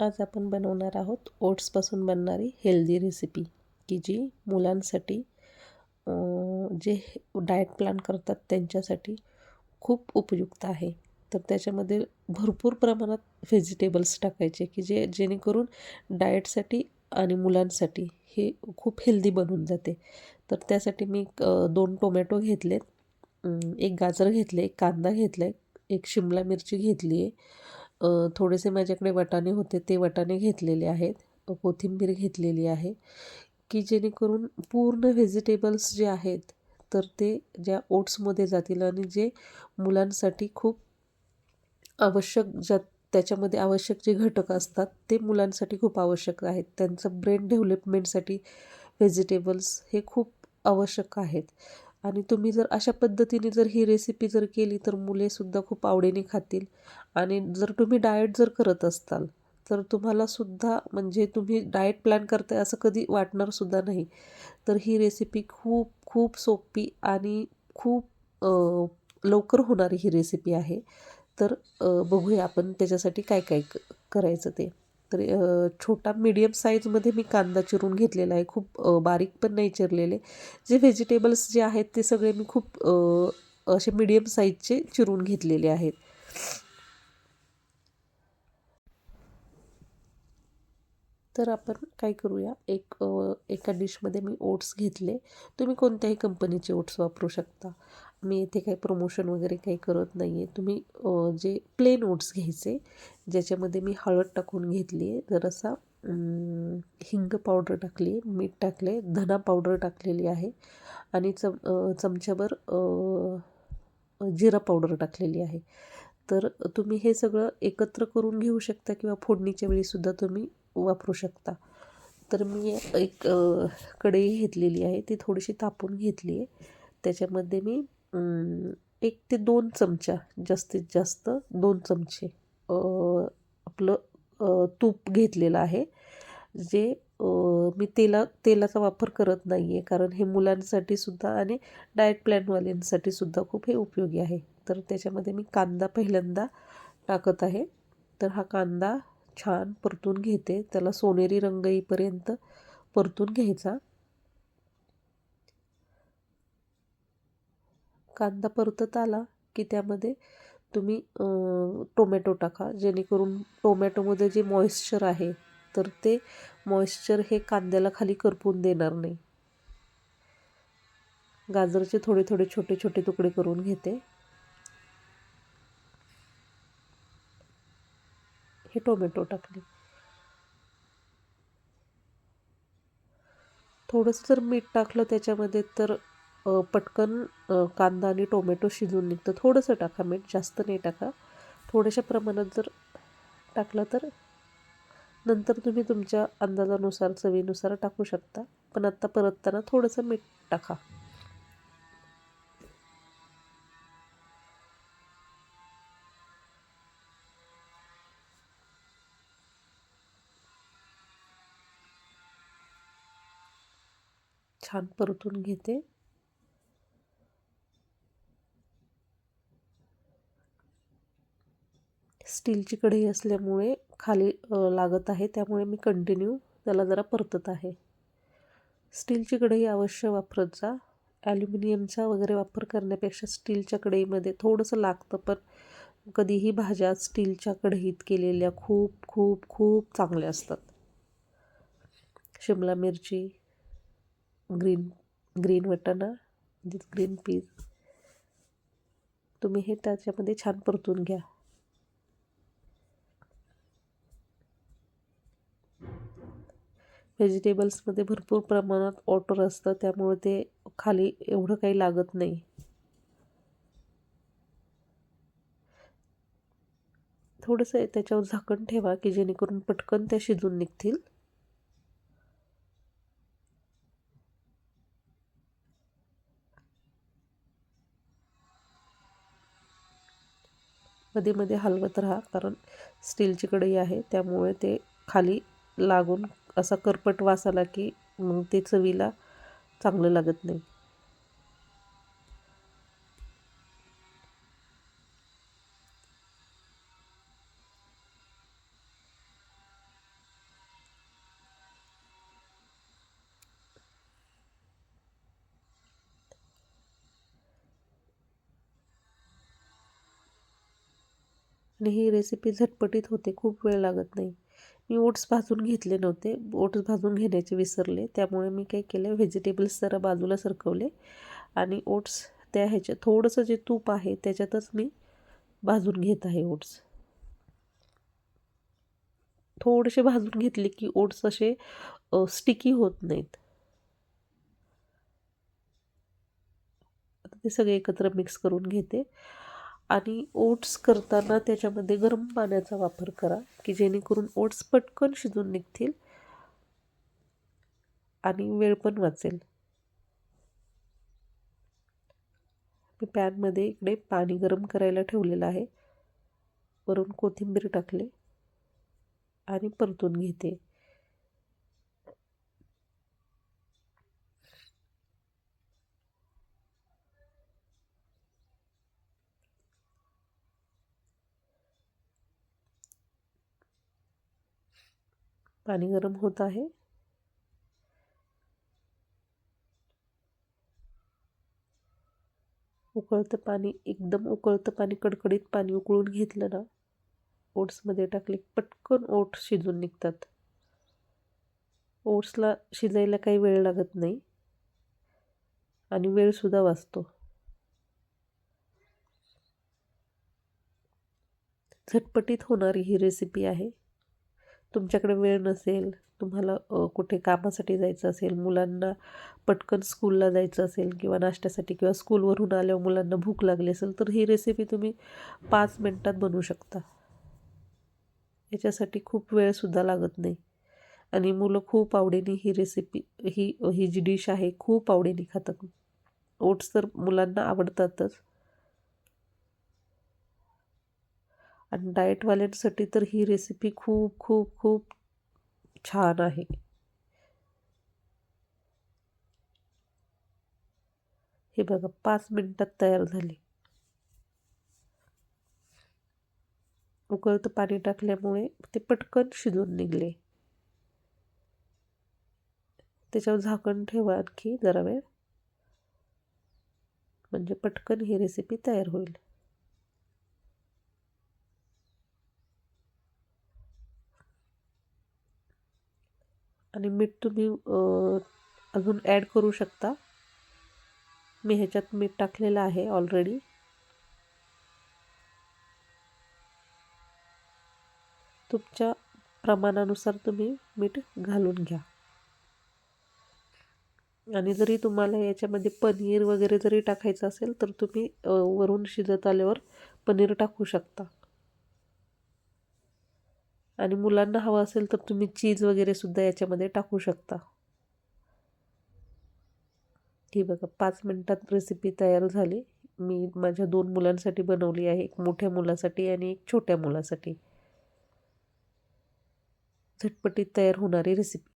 आज आपण बनवणार आहोत ओट्सपासून बनणारी हेल्दी रेसिपी की जी मुलांसाठी जे डाएट प्लॅन करतात त्यांच्यासाठी खूप उपयुक्त आहे. तर त्याच्यामध्ये भरपूर प्रमाणात व्हेजिटेबल्स टाकायचे की जे जेणेकरून डाएटसाठी आणि मुलांसाठी हे खूप हेल्दी बनून जाते. तर त्यासाठी मी दोन टोमॅटो घेतलेत. एक गाजर घेतले एक कांदा घेतला आहे एक शिमला मिरची घेतली आहे थोडेसे माझ्याकडे वाटाणे होते ते वाटाणे घेतलेले आहेत. कोथिंबीर घेतलेली आहे की जेणेकरून पूर्ण व्हेजिटेबल्स जे आहेत तर ते ज्या ओट्समध्ये जातील आणि जे मुलांसाठी खूप आवश्यक ज्या त्याच्यामध्ये आवश्यक जे घटक असतात ते मुलांसाठी खूप आवश्यक आहेत. त्यांचं ब्रेन डेव्हलपमेंटसाठी व्हेजिटेबल्स हे खूप आवश्यक आहेत. आणि तुम्ही जर अशा पद्धतीने जर ही रेसिपी जर केली तर मुलेसुद्धा खूप आवडीने खातील. आणि जर तुम्ही डाएट जर करत असताल तर तुम्हालासुद्धा म्हणजे तुम्ही डाएट प्लॅन करताय असं कधी वाटणारसुद्धा नाही. तर ही रेसिपी खूप खूप सोपी आणि खूप लवकर होणारी ही रेसिपी आहे. तर बघूया आपण त्याच्यासाठी काय काय क- करायचं ते. तर छोटा मीडियम साईजमध्ये मी कांदा चिरून घेतलेला आहे. खूप बारीक पण नाही चिरलेले. जे व्हेजिटेबल्स जे आहेत ते सगळे मी खूप असे मीडियम साईजचे चिरून घेतलेले आहेत. तर आपण काय करूया? एक एका डिशमध्ये मी ओट्स घेतले. तुम्ही कोणत्याही कंपनीचे ओट्स वापरू शकता. मी इथे काही प्रमोशन वगैरे काही करत नाही आहे तुम्ही जे प्लेन ओट्स घ्यायचे ज्याच्यामध्ये मी हळद टाकून घेतली आहे जरासा हिंग पावडर टाकली आहे मीठ टाकले धना पावडर टाकलेली आहे आणि चम चमच्याभर जिरा पावडर टाकलेली आहे. तर तुम्ही हे सगळं एकत्र करून घेऊ शकता किंवा फोडणीच्या वेळीसुद्धा तुम्ही वापरू शकता. तर मी एक कढई घेतलेली आहे ती थोडीशी तापून घेतली आहे त्याच्यामध्ये मी एक ते दोन चमचा जास्तीत जास्त दोन चमचे आपलं तूप घेतलेलं आहे जे मी तेला तेलाचा वापर करत नाही आहे कारण हे मुलांसाठी सुद्धा आणि डाएट प्लॅनवाल्यांसाठी सुद्धा खूप हे उपयोगी आहे. तर त्याच्यामध्ये मी कांदा पहिल्यांदा टाकत आहे. तर हा कांदा छान परतून घेते. त्याला सोनेरी रंग येईपर्यंत परतून घ्यायचा. कांदा परतत आला की त्यामध्ये तुम्ही टोमॅटो टाका. जेणेकरून टोमॅटोमध्ये जे मॉइश्चर आहे तर ते मॉइश्चर हे कांद्याला खाली करपून देणार नाही. गाजरचे थोडे थोडे छोटे छोटे तुकडे करून घेते. हे टोमॅटो टाकले. थोडंसं जर मीठ टाकलं त्याच्यामध्ये तर पटकन कांदा आणि टोमॅटो शिजून निघतं. थोडंसं टाका मीठ जास्त नाही टाका. थोड्याशा प्रमाणात जर टाकलं तर नंतर तुम्ही तुमच्या अंदाजानुसार चवीनुसार टाकू शकता. पण आत्ता परतताना थोडंसं मीठ टाका. छान परतून घेते. स्टीलची कढई असल्यामुळे खाली लागत आहे. त्यामुळे मी कंटिन्यू त्याला जरा परतत आहे. स्टीलची कढई अवश्य वापरत जा. ॲल्युमिनियमचा वगैरे वापर करण्यापेक्षा स्टीलच्या कढईमध्ये थोडंसं लागतं पण कधीही भाज्या स्टीलच्या कढईत केलेल्या खूप खूप खूप चांगल्या असतात. शिमला मिरची ग्रीन ग्रीन वटाणा म्हणजेच ग्रीन पीज तुम्ही हे त्याच्यामध्ये छान परतून घ्या. व्हेजिटेबल्समध्ये भरपूर प्रमाणात वॉटर असतं त्यामुळे ते खाली एवढं काही लागत नाही. थोडंसं त्याच्यावर झाकण ठेवा की जेणेकरून पटकन त्या शिजून निघतील. मध्ये मध्ये हलवत राहा कारण स्टीलची कढई आहे त्यामुळे ते खाली लागून असा करपट वास आला की मग ते चवीला चांगलं लागत नाही. आणि ही रेसिपी झटपटीत होते खूप वेळ लागत नाही. मी ओट्स भाजून घेतले नव्हते. ओट्स भाजून घेण्याचे विसरले. त्यामुळे मी काय केलं? व्हेजिटेबल्स जरा बाजूला सरकवले आणि ओट्स त्या ह्याच्या थोडंसं जे तूप आहे त्याच्यातच मी भाजून घेत आहे ओट्स. थोडेसे भाजून घेतले की ओट्स असे स्टिकी होत नाहीत. ते सगळे एकत्र मिक्स करून घेते. आणि ओट्स करताना त्याच्यामध्ये गरम पाण्याचा वापर करा की जेणेकरून ओट्स पटकन शिजून निघतील आणि वेळ पण वाचेल. मी पॅनमध्ये इकडे पाणी गरम करायला ठेवलेलं आहे. वरून कोथिंबीर टाकले आणि परतून घेते. पाणी गरम होत आहे. उकळतं पाणी एकदम उकळतं पाणी कडकडीत पाणी उकळून घेतलं ना ओट्समध्ये टाकले पटकन ओट शिजून निघतात. ओट्सला शिजायला काही वेळ लागत नाही आणि वेळसुद्धा वाचतो. झटपटीत होणारी ही रेसिपी आहे. तुमच्याकडे वेळ नसेल तुम्हाला कुठे कामासाठी जायचं असेल मुलांना पटकन स्कूलला जायचं असेल किंवा नाश्त्यासाठी किंवा स्कूलवरून आल्यावर मुलांना भूक लागली असेल तर ही रेसिपी तुम्ही पाच मिनटात बनवू शकता. याच्यासाठी खूप वेळसुद्धा लागत नाही. आणि मुलं खूप आवडीने ही रेसिपी ही ही जी डिश आहे खूप आवडीने खातात. ओट्स तर मुलांना आवडतातच. आणि डाएटवाल्यांसाठी तर ही रेसिपी खूप खूप खूप छान आहे. हे बघा पाच मिनटात तयार झाली. उकळतं पाणी टाकल्यामुळे ते पटकन शिजून निघले. त्याच्यावर झाकण ठेवा आणखी जरा वेळ. म्हणजे पटकन ही रेसिपी तयार होईल. आणि मीठ तुम्ही अजून ॲड करू शकता. मी ह्याच्यात मीठ टाकलेलं आहे ऑलरेडी तुमच्या प्रमाणानुसार तुम्ही मीठ घालून घ्या. आणि जरी तुम्हाला याच्यामध्ये पनीर वगैरे जरी टाकायचं असेल तर तुम्ही वरून शिजत आल्यावर पनीर टाकू शकता. आणि मुलांना हवं असेल तर तुम्ही चीज वगैरे सुद्धा याच्यामध्ये टाकू शकता. ही बघा पाच मिनटात रेसिपी तयार झाली. मी माझ्या दोन मुलांसाठी बनवली आहे एक मोठ्या मुलासाठी आणि एक छोट्या मुलासाठी. झटपटीत तयार होणारी रेसिपी